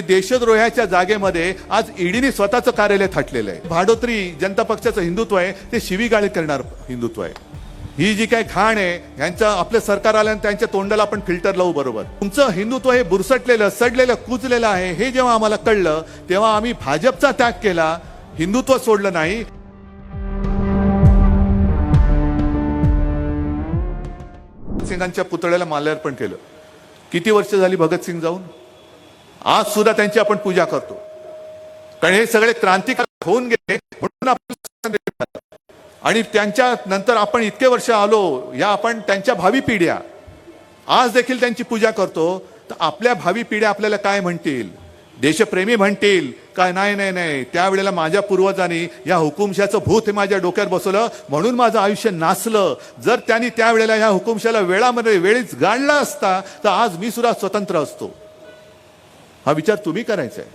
देशद्रोहाच्या जागेमध्ये आज ईडीने स्वतःचं कार्यालय थाटलेलं आहे. भाडोत्री जनता पक्षाचं हिंदुत्व आहे ते शिवीगाळी करणार हिंदुत्व आहे. ही जी काही घाण आहे यांचं आपलं सरकार आल्यानं त्यांच्या तोंडाला आपण फिल्टर लावू बरोबर. तुमचं हिंदुत्व हे बुरसटलेलं सडलेलं कुचलेलं आहे हे जेव्हा आम्हाला कळलं तेव्हा आम्ही भाजपचा त्याग केला हिंदुत्व सोडलं नाही. सिंगांच्या पुतळ्याला माल्यार्पण केलं. किती वर्ष झाली भगतसिंग जाऊन? आज सुद्धा त्यांची आपण पूजा करतो. कारण हे सगळे क्रांतिकारक होऊन गेले म्हणून आपण आणि त्यांच्या नंतर आपण इतके वर्ष आलो या आपण त्यांच्या भावी पिढ्या. आज देखील त्यांची पूजा करतो तर आपल्या भावी पिढ्या आपल्याला काय म्हणतील? देशप्रेमी म्हणतील काय नाही नाही नाही त्यावेळेला माझ्या पूर्वजांनी या हुकुमशाचं भूत हे माझ्या डोक्यात बसवलं म्हणून माझं आयुष्य नाचलं जर त्यांनी त्यावेळेला या हुकुमशाला वेळामध्ये वेळीच गाडला असता तर आज मी सुद्धा स्वतंत्र असतो. हा विचार तुम्ही करायचा आहे.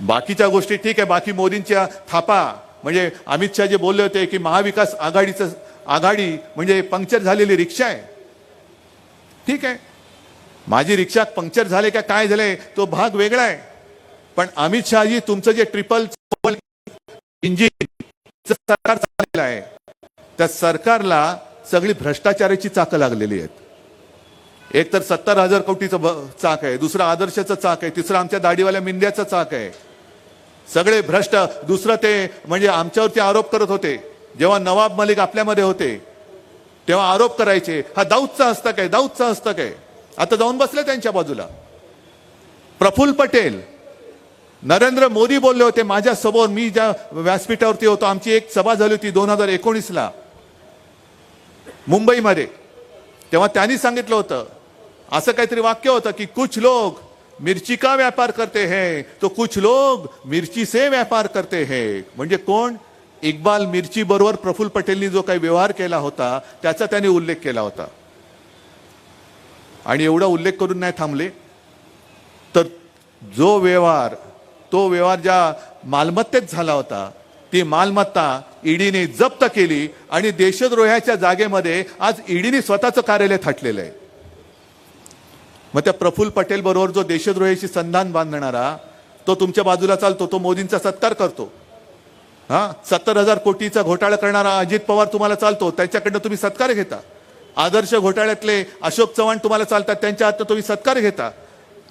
बाकीच्या गोष्टी ठीक आहे बाकी मोदींच्या थापा. म्हणजे अमित शहा जे बोलले होते की महाविकास आघाडीचं आघाडी म्हणजे पंक्चर झालेली रिक्षा आहे. ठीक आहे. माझी रिक्षा पंक्चर झाले का काय झाले तो भाग वेगळा आहे. पण अमित शहाजी तुमचं जे ट्रिपल इंजिन सरकार चाललेलं आहे. त्या सरकारला सगळी भ्रष्टाचाराची चाकं लागलेली आहेत. एक तर सत्तर हजार कोटीचं चाक आहे दुसरं आदर्शाचं चाक आहे तिसरं आमच्या दाढीवाल्या मिंद्याचं चाक आहे. सगळे भ्रष्ट दुसरं ते म्हणजे आमच्यावरती आरोप करत होते. जेव्हा नवाब मलिक आपल्यामध्ये होते तेव्हा आरोप करायचे हा दाऊदचा हस्तक आहे दाऊदचा हस्तक आहे. आता जाऊन बसले त्यांच्या बाजूला. प्रफुल्ल पटेल नरेंद्र मोदी बोलले होते माझ्यासमोर मी ज्या व्यासपीठावरती होतो आमची एक सभा झाली होती दोन हजार एकोणीसला मुंबईमध्ये. तेव्हा त्यांनी सांगितलं होतं असं काहीतरी वाक्य होतं की कुछ लोग मिरची का व्यापार करते हैं? तो कुछ लोग मिरची से व्यापार करते हैं. म्हणजे कोण? इक्बाल मिरची बरोबर प्रफुल्ल पटेलनी जो काही व्यवहार केला होता त्याचा त्यांनी उल्लेख केला होता. आणि एवढा उल्लेख करून नाही थांबले. तर जो व्यवहार तो व्यवहार ज्या मालमत्तेत झाला होता ती मालमत्ता ईडीने जप्त केली आणि देशद्रोह्याच्या जागेमध्ये आज ईडीने स्वतःचं कार्यालय थाटलेलं आहे. मग त्या प्रफुल्ल पटेल बरोबर जो देशद्रोहीशी संधान बांधणारा तो तुमच्या बाजूला चालतो तो मोदींचा सत्कार करतो. हां? सत्तर हजार कोटीचा घोटाळा करणारा अजित पवार तुम्हाला चालतो त्यांच्याकडनं तुम्ही सत्कार घेता. आदर्श घोटाळ्यातले अशोक चव्हाण तुम्हाला चालतात त्यांच्या हातनं तुम्ही सत्कार घेता.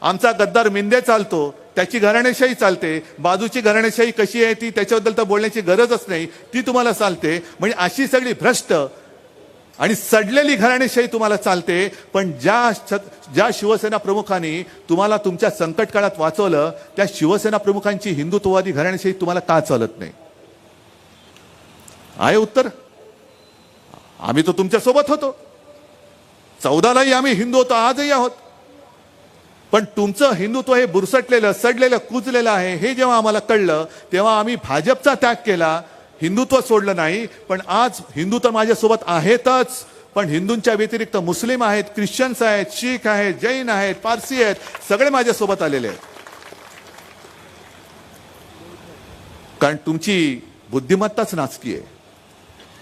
आमचा गद्दार मिंदे चालतो त्याची घराणेशाही चालते. बाजूची घराणेशाही कशी आहे ती त्याच्याबद्दल तर बोलण्याची गरजच नाही ती तुम्हाला चालते. म्हणजे अशी सगळी भ्रष्ट आणि सडलेली घराणेशाही तुम्हाला चालते पण ज्या ज्या शिवसेना प्रमुखांनी तुम्हाला तुमच्या संकट काळात वाचवलं त्या शिवसेना प्रमुखांची हिंदुत्ववादी घराणेशाही तुम्हाला का चालत नाही? आहे उत्तर? आम्ही तो तुमच्यासोबत होतो. चौदालाही आम्ही हिंदू होतो आजही आहोत. पण तुमचं हिंदुत्व हे बुरसटलेलं सडलेलं कुजलेलं आहे हे जेव्हा आम्हाला कळलं तेव्हा आम्ही भाजपचा त्याग केला हिंदुत्व सोडलं नाही पण आज हिंदू तर माझ्यासोबत आहेतच. पण हिंदूंच्या व्यतिरिक्त मुस्लिम आहेत ख्रिश्चन्स आहेत शीख आहेत जैन आहेत पारसी आहेत सगळे माझ्यासोबत आलेले आहेत. कारण तुमची बुद्धिमत्ताच नाचकी आहे.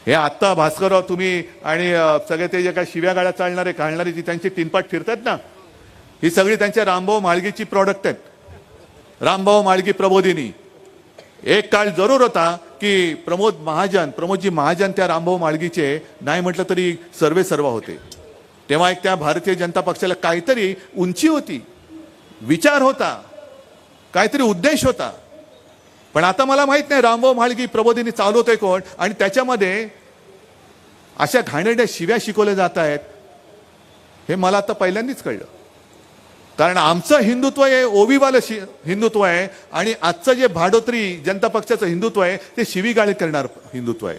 हे आत्ता भास्करराव तुम्ही आणि सगळे ते जे काय शिव्या गाड्या चालणारे घालणारे जी त्यांची तीनपाट फिरतात ना ही सगळी त्यांच्या रामभाऊ माळगीची प्रॉडक्ट आहेत. रामभाऊ माळगी प्रबोधिनी. एक काळ जरूर होता की प्रमोद महाजन प्रमोदजी महाजन त्या रामभाऊ माळगीचे नाही म्हटलं तरी सर्वे सर्व होते. तेव्हा एक त्या भारतीय जनता पक्षाला काहीतरी उंची होती विचार होता काहीतरी उद्देश होता. पण आता मला माहीत नाही रामभाऊ म्हाळगी प्रबोधिनी चालवतोय कोण आणि त्याच्यामध्ये अशा घाणेरड्या शिव्या शिकवल्या जात आहेत हे मला आता पहिल्यांदाच कळलं. कारण आमचं हिंदुत्व हे ओवीवालं शि हिंदुत्व आहे आणि आजचं जे भाडोत्री जनता पक्षाचं हिंदुत्व आहे ते शिवीगाळी करणार हिंदुत्व आहे.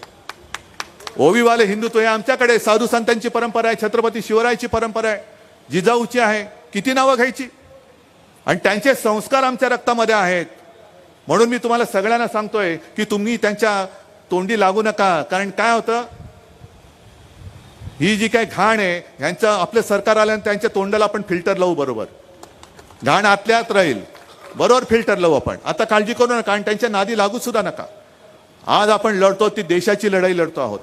ओवीवाले हिंदुत्व हे आमच्याकडे साधू संतांची परंपरा आहे छत्रपती शिवरायाची परंपरा आहे जिजाऊची आहे किती नावं घ्यायची? आणि त्यांचे संस्कार आमच्या रक्तामध्ये आहेत. म्हणून मी तुम्हाला सगळ्यांना सांगतोय की तुम्ही त्यांच्या तोंडी लागू नका. कारण काय होतं? ही जी काही घाण आहे यांचं आपलं सरकार आल्यानं त्यांच्या तोंडाला आपण फिल्टर लावू बरोबर. घाण आतल्यात राहील. बरोबर फिल्टर लावू आपण. आता काळजी करू नका आणि त्यांच्या नादी लागू सुद्धा नका. आज आपण लढतो ती देशाची लढाई लढतो आहोत.